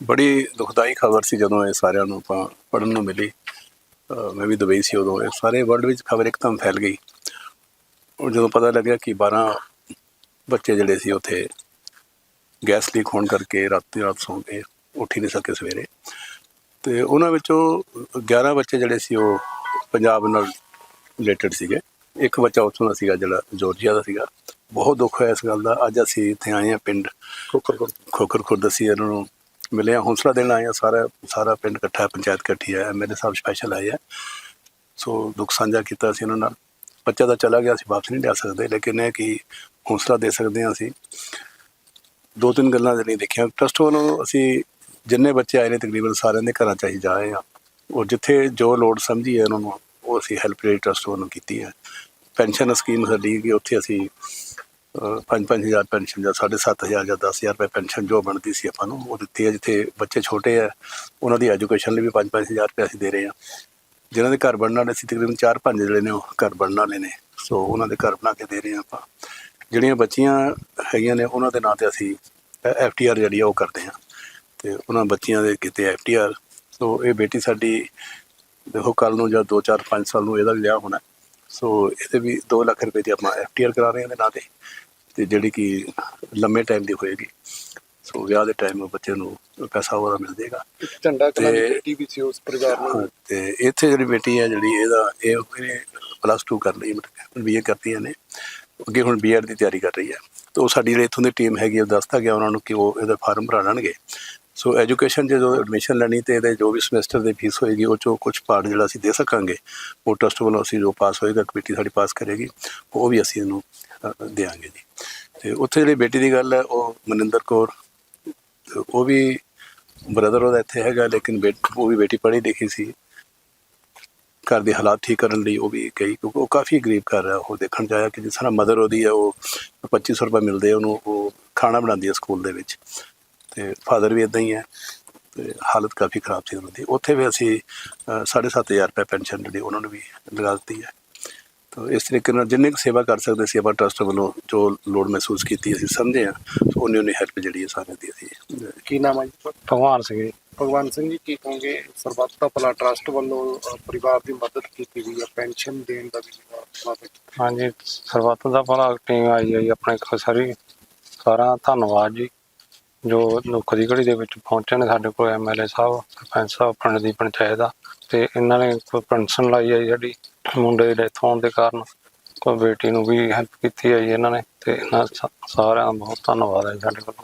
ਬੜੀ ਦੁਖਦਾਈ ਖਬਰ ਸੀ ਜਦੋਂ ਇਹ ਸਾਰਿਆਂ ਨੂੰ ਆਪਾਂ ਪੜਨ ਨੂੰ ਮਿਲੀ। ਮੈਂ ਵੀ ਦੁਬਈ ਸੀ ਉਦੋਂ। ਇਹ ਸਾਰੇ ਵਰਲਡ ਵਿੱਚ ਖਬਰ ਇੱਕਦਮ ਫੈਲ ਗਈ। ਉਹ ਜਦੋਂ ਪਤਾ ਲੱਗਿਆ ਕਿ 12 ਬੱਚੇ ਜਿਹੜੇ ਸੀ ਉੱਥੇ ਗੈਸ ਲੀਕ ਹੋਣ ਕਰਕੇ ਰਾਤੀ ਰਾਤ ਸੌਂ ਗਏ ਉੱਠ ਹੀ ਨਹੀਂ ਸਕੇ ਸਵੇਰੇ। ਤੇ ਉਹਨਾਂ ਵਿੱਚੋਂ 11 ਬੱਚੇ ਜਿਹੜੇ ਸੀ ਉਹ ਪੰਜਾਬ ਨਾਲ ਰਿਲੇਟਡ ਸੀਗੇ। ਇੱਕ ਬੱਚਾ ਉੱਥੋਂ ਦਾ ਸੀਗਾ ਜਿਹੜਾ ਜਾਰਜੀਆ ਦਾ ਸੀਗਾ। ਬਹੁਤ ਦੁੱਖ ਹੋਇਆ ਇਸ ਗੱਲ ਦਾ। ਅੱਜ ਅਸੀਂ ਇੱਥੇ ਆਏ ਹਾਂ ਪਿੰਡ ਖੋਖਰ ਖੋਖਰ ਖੁਰਦ। ਅਸੀਂ ਇਹਨਾਂ ਨੂੰ ਮਿਲੇ ਹਾਂ ਹੌਸਲਾ ਦੇਣ ਆਏ ਆ ਸਾਰਾ ਸਾਰਾ ਪਿੰਡ ਇਕੱਠਾ, ਪੰਚਾਇਤ ਇਕੱਠੀ ਹੈ ਐਮਐਲਏ ਸਾਹਿਬ ਸਪੈਸ਼ਲ ਆਏ ਆ। ਸੋ ਦੁੱਖ ਸਾਂਝਾ ਕੀਤਾ ਸੀ ਉਹਨਾਂ ਨਾਲ। ਬੱਚਾ ਤਾਂ ਚਲਾ ਗਿਆ ਸੀ ਵਾਪਸ ਨਹੀਂ ਲਿਆ ਸਕਦੇ, ਲੇਕਿਨ ਇਹ ਕਿ ਹੌਸਲਾ ਦੇ ਸਕਦੇ ਹਾਂ ਅਸੀਂ। ਦੋ ਤਿੰਨ ਗੱਲਾਂ ਜਿਹੜੀਆਂ ਦੇਖੀਆਂ। ਟਰਸਟ ਵੱਲੋਂ ਅਸੀਂ ਜਿੰਨੇ ਬੱਚੇ ਆਏ ਨੇ, ਤਕਰੀਬਨ ਸਾਰਿਆਂ ਦੇ ਘਰਾਂ ਚ ਅਸੀਂ ਜਾ ਰਹੇ ਹਾਂ। ਔਰ ਜਿੱਥੇ ਜੋ ਲੋੜ ਸਮਝੀ ਹੈ ਉਹਨਾਂ ਨੂੰ, ਉਹ ਅਸੀਂ ਹੈਲਪ ਰੇਟ ਟਰਸਟ ਵੱਲੋਂ ਕੀਤੀ ਹੈ। ਪੈਨਸ਼ਨ ਸਕੀਮ ਸਾਡੀ ਕਿ ਉੱਥੇ ਅਸੀਂ 5-5000 ਪੈਨਸ਼ਨ ਜਾਂ 7.5000 ਜਾਂ 10000 ਰੁਪਏ ਪੈਨਸ਼ਨ ਜੋ ਬਣਦੀ ਸੀ ਆਪਾਂ ਨੂੰ ਉਹ ਦਿੱਤੀ ਹੈ ਜਿੱਥੇ ਬੱਚੇ ਛੋਟੇ ਆ, ਉਹਨਾਂ ਦੀ ਐਜੂਕੇਸ਼ਨ ਲਈ ਵੀ 5-5000 ਰੁਪਏ ਅਸੀਂ ਦੇ ਰਹੇ ਹਾਂ। ਜਿਨ੍ਹਾਂ ਦੇ ਘਰ ਬਣਨ ਵਾਲੇ ਸੀ, ਤਕਰੀਬਨ 4-5 ਜਿਹੜੇ ਨੇ ਉਹ ਘਰ ਬਣਨ ਵਾਲੇ ਨੇ, ਸੋ ਉਹਨਾਂ ਦੇ ਘਰ ਬਣਾ ਕੇ ਦੇ ਰਹੇ ਹਾਂ ਆਪਾਂ। ਜਿਹੜੀਆਂ ਬੱਚੀਆਂ ਹੈਗੀਆਂ ਨੇ, ਉਹਨਾਂ ਦੇ ਨਾਂ ਤੇ ਅਸੀਂ ਐਫ ਟੀ ਆਰ ਜਿਹੜੀ ਆ ਉਹ ਕਰਦੇ ਹਾਂ। ਤੇ ਉਹਨਾਂ ਬੱਚੀਆਂ ਦੇ ਕਿਤੇ ਐਫ ਟੀ ਆਰ। ਸੋ ਇਹ ਬੇਟੀ ਸਾਡੀ ਦੇਖੋ ਕੱਲ ਨੂੰ ਜਾਂ 2 4 5 ਸਾਲ ਨੂੰ ਇਹਦਾ ਵੀ ਵਿਆਹ ਹੋਣਾ। ਸੋ ਇਹਦੇ ਵੀ 2 ਲੱਖ ਰੁਪਏ ਦੀ ਆਪਾਂ ਐਫ ਟੀ ਆਰ ਕਰਾ ਰਹੇ ਹਾਂ ਦੇ ਨਾਂ ਤੇ ਤੇ ਜਿਹੜੀ ਕਿ ਲੰਮੇ ਟਾਈਮ ਦੀ ਹੋਏਗੀ। ਸੋ ਵਿਆਹ ਦੇ ਟਾਈਮ ਬੱਚੇ ਨੂੰ ਪੈਸਾ ਉਹਦਾ ਮਿਲ ਜਾਏਗਾ ਝੰਡਾ ਕਲਾ ਦੀ ਬੇਟੀ ਵੀ ਸੀ ਉਸ ਪਰਿਵਾਰ ਨੂੰ ਤੇ ਇੱਥੇ ਜਿਹੜੀ ਬੇਟੀ ਹੈ ਜਿਹੜੀ ਇਹਦਾ ਇਹ ਪਲੱਸ 2 ਕਰ ਲਈ ਮਤਲਬ ਬੀਏ ਕਰਤੀਆਂ ਨੇ। ਅੱਗੇ ਹੁਣ ਬੀਐਡ ਦੀ ਤਿਆਰੀ ਕਰ ਰਹੀ ਹੈ। ਤੇ ਉਹ ਸਾਡੀ ਜਿਹੜੀ ਇੱਥੋਂ ਦੀ ਟੀਮ ਹੈਗੀ ਉਹ ਦੱਸਦਾ ਗਿਆ ਉਹਨਾਂ ਨੂੰ ਕਿ ਉਹ ਇਹਦਾ ਫਾਰਮ ਭਰਾ ਲੈਣਗੇ। ਸੋ ਐਜੂਕੇਸ਼ਨ 'ਚ ਜਦੋਂ ਐਡਮਿਸ਼ਨ ਲੈਣੀ ਤੇ ਇਹਦੇ ਜੋ ਵੀ ਸਮੈਸਟਰ ਦੀ ਫੀਸ ਹੋਏਗੀ ਉਹ ਚੋਂ ਕੁਝ ਪਾਰਟ ਜਿਹੜਾ ਅਸੀਂ ਦੇ ਸਕਾਂਗੇ। ਉਹ ਟਰਸਟ ਵੱਲੋਂ ਅਸੀਂ ਜੋ ਪਾਸ ਹੋਏਗਾ ਕਮੇਟੀ ਸਾਡੀ ਪਾਸ ਕਰੇਗੀ ਉਹ ਵੀ ਅਸੀਂ ਇਹਨੂੰ ਅ, ਦਿਆਂਗੇ ਜੀ। ਤੇ ਉੱਥੇ ਜਿਹੜੀ ਬੇਟੀ ਦੀ ਗੱਲ ਹੈ ਉਹ ਮਨਿੰਦਰ ਕੌਰ ਉਹ ਵੀ ਬ੍ਰਦਰ ਉਹਦਾ ਇੱਥੇ ਹੈਗਾ ਲੇਕਿਨ ਬੇਟ ਉਹ ਵੀ ਬੇਟੀ ਪੜ੍ਹੀ ਲਿਖੀ ਸੀ। ਘਰ ਦੇ ਹਾਲਾਤ ਠੀਕ ਕਰਨ ਲਈ ਉਹ ਵੀ ਗਈ ਕਿਉਂਕਿ ਉਹ ਕਾਫੀ ਗਰੀਬ ਘਰ ਹੈ। ਉਹ ਦੇਖਣ ਜਾਇਆ ਕਿ ਜਿਸ ਤਰ੍ਹਾਂ ਮਦਰ ਉਹਦੀ ਹੈ ਉਹ 2500 ਰੁਪਏ ਮਿਲਦੇ ਉਹਨੂੰ ਉਹ ਖਾਣਾ ਬਣਾਉਂਦੀ ਹੈ ਸਕੂਲ ਦੇ ਵਿੱਚ। ਤੇ ਫਾਦਰ ਵੀ ਇਦਾਂ ਹੀ ਹੈ ਤੇ ਹਾਲਤ ਕਾਫੀ ਖਰਾਬ ਸੀ ਉਹਨਾਂ ਦੀ। ਉੱਥੇ ਵੀ ਅਸੀਂ ਅ, 7500 ਰੁਪਏ ਪੈਨਸ਼ਨ ਜਿਹੜੀ ਉਹਨਾਂ ਨੂੰ ਵੀ ਲਗਾ ਦਿੱਤੀ ਹੈ। ਤਾਂ ਇਸ ਤਰੀਕੇ ਨਾਲ ਜਿੰਨੇ ਕੁ ਸੇਵਾ ਕਰ ਸਕਦੇ ਸੀ ਆਪਾਂ ਟਰਸਟ ਵੱਲੋਂ ਜੋ ਲੋੜ ਮਹਿਸੂਸ ਕੀਤੀ ਅਸੀਂ ਸਮਝੇ ਆ ਉਹਨੇ ਉਹਨੇ ਹੈਲਪ ਜਿਹੜੀ ਹੈ ਸਾਰਿਆਂ ਦੀ ਅਸੀਂ ਕੀ ਨਾਮ ਹੈ ਜੀ ਭਗਵਾਨ ਸਿੰਘ ਜੀ। ਭਗਵਾਨ ਸਿੰਘ ਜੀ ਕੀ ਕਹੋਗੇ? ਸਰਬੱਤ ਦਾ ਭਲਾ ਟਰਸਟ ਵੱਲੋਂ ਪਰਿਵਾਰ ਦੀ ਮਦਦ ਕੀਤੀ ਗਈ ਹੈ ਪੈਨਸ਼ਨ ਦੇਣ ਦਾ ਵੀ ਹਾਂਜੀ ਸਰਬੱਤ ਦਾ ਭਲਾ ਟੀਮ ਆਈ ਹੈ ਜੀ ਆਪਣੇ ਕੋਲ ਸਾਰੀ। ਸਾਰਾ ਧੰਨਵਾਦ ਜੀ। ਜੋ ਦੁੱਖ ਦੀ ਘੜੀ ਦੇ ਵਿੱਚ ਪਹੁੰਚੇ ਨੇ ਸਾਡੇ ਕੋਲ ਐਮਐਲਏ ਸਾਹਿਬ, ਸਰਪੰਚ ਸਾਹਿਬ ਪਿੰਡ ਦੀ ਪੰਚਾਇਤ ਦਾ ਤੇ ਇਹਨਾਂ ਨੇ ਕੋਈ ਪੈਨਸ਼ਨ ਲਾਈ ਆ ਜੀ ਸਾਡੀ ਮੁੰਡੇ ਦੀ ਡੈਥ ਹੋਣ ਦੇ ਕਾਰਨ। ਕੋਈ ਬੇਟੀ ਨੂੰ ਵੀ ਹੈਲਪ ਕੀਤੀ ਹੈ ਜੀ ਇਹਨਾਂ ਨੇ ਤੇ ਇਹਨਾਂ ਸਾ- ਸਾਰਿਆਂ ਦਾ ਬਹੁਤ ਧੰਨਵਾਦ ਹੈ ਜੀ ਸਾਡੇ ਕੋਲ।